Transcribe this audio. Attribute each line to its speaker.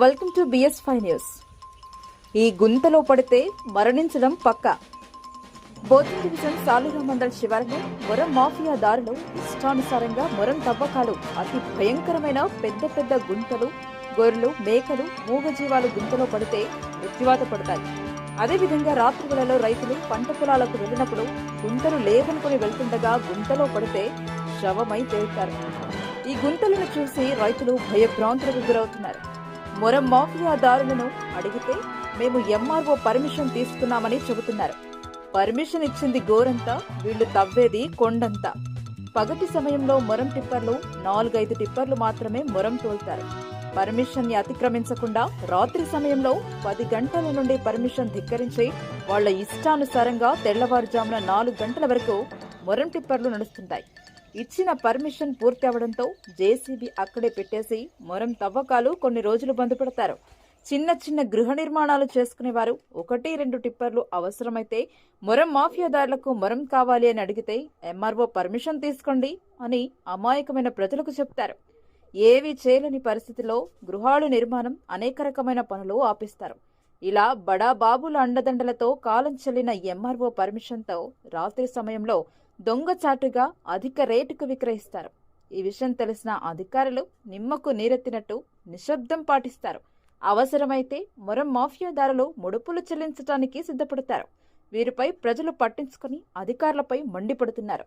Speaker 1: Welcome to BS five news. ఈ గుంతలో పడితే మరణించడం పక్కా. బోధన్ డివిజన్ సాలూరు మండల శివారులో మొరం మాఫియా దారులు ఇష్టానుసారంగా మొరం తవ్వకాలు. అతి భయంకరమైన పెద్ద పెద్ద గుంతలు గొర్రెలు మేకలు మూగజీవాలు గుంతలో పడితే మృత్యువాత పడతాయి. అదేవిధంగా రాత్రి వేళలో రైతులు పంట పొలాలకు వెళ్ళినప్పుడు గుంతలు లేవనుకుని వెళ్తుండగా గుంతలో పడితే శవమై తేలుతారు ఈ గుంతలను చూసి రైతులు భయభ్రాంతులకు గురవుతున్నారు. మొరం మాఫియా దారులను అడిగితే మేము ఎంఆర్ఓ పర్మిషన్ తీసుకున్నామని చెబుతున్నారు. పర్మిషన్ ఇచ్చింది గోరంతా వీళ్ళు తవ్వేది కొండంతా. పగటి సమయంలో మొరం టిప్పర్లు నాలుగైదు టిప్పర్లు మాత్రమే మొరం తోలుతారు. పర్మిషన్ని అతిక్రమించకుండా రాత్రి సమయంలో పది గంటల నుండి పర్మిషన్ ధిక్కరించి వాళ్ళ ఇష్టానుసారంగా తెల్లవారుజామున నాలుగు గంటల వరకు మొరం టిప్పర్లు నడుస్తుంటాయి. ఇచ్చిన పర్మిషన్ పూర్తి అవడంతో జేసీబీ అక్కడే పెట్టేసి మొరం తవ్వకాలు కొన్ని రోజులు బంద్ పెడతారు. చిన్న చిన్న గృహ నిర్మాణాలు చేసుకునేవారు. ఒకటి రెండు టిప్పర్లు అవసరమైతే మొరం మాఫియాదారులకు మొరం కావాలి అని అడిగితే ఎంఆర్ఓ పర్మిషన్ తీసుకోండి అని అమాయకమైన ప్రజలకు చెప్తారు. ఏవి చేయలేని పరిస్థితిలో గృహాలు నిర్మాణం అనేక రకమైన పనులు ఆపిస్తారు. ఇలా బడా బాబుల అండదండలతో కాలం చెల్లిన ఎంఆర్ఓ పర్మిషన్తో రాత్రి సమయంలో దొంగచాటుగా అధిక రేటుకు విక్రయిస్తారు. ఈ విషయం తెలిసిన అధికారులు నిమ్మకు నీరెత్తినట్టు నిశ్శబ్దం పాటిస్తారు. అవసరమైతే మరో మాఫియాదారులు ముడుపులు చెల్లించడానికి సిద్ధపడతారు. వీరిపై ప్రజలు పట్టించుకుని అధికారులపై మండిపడుతున్నారు.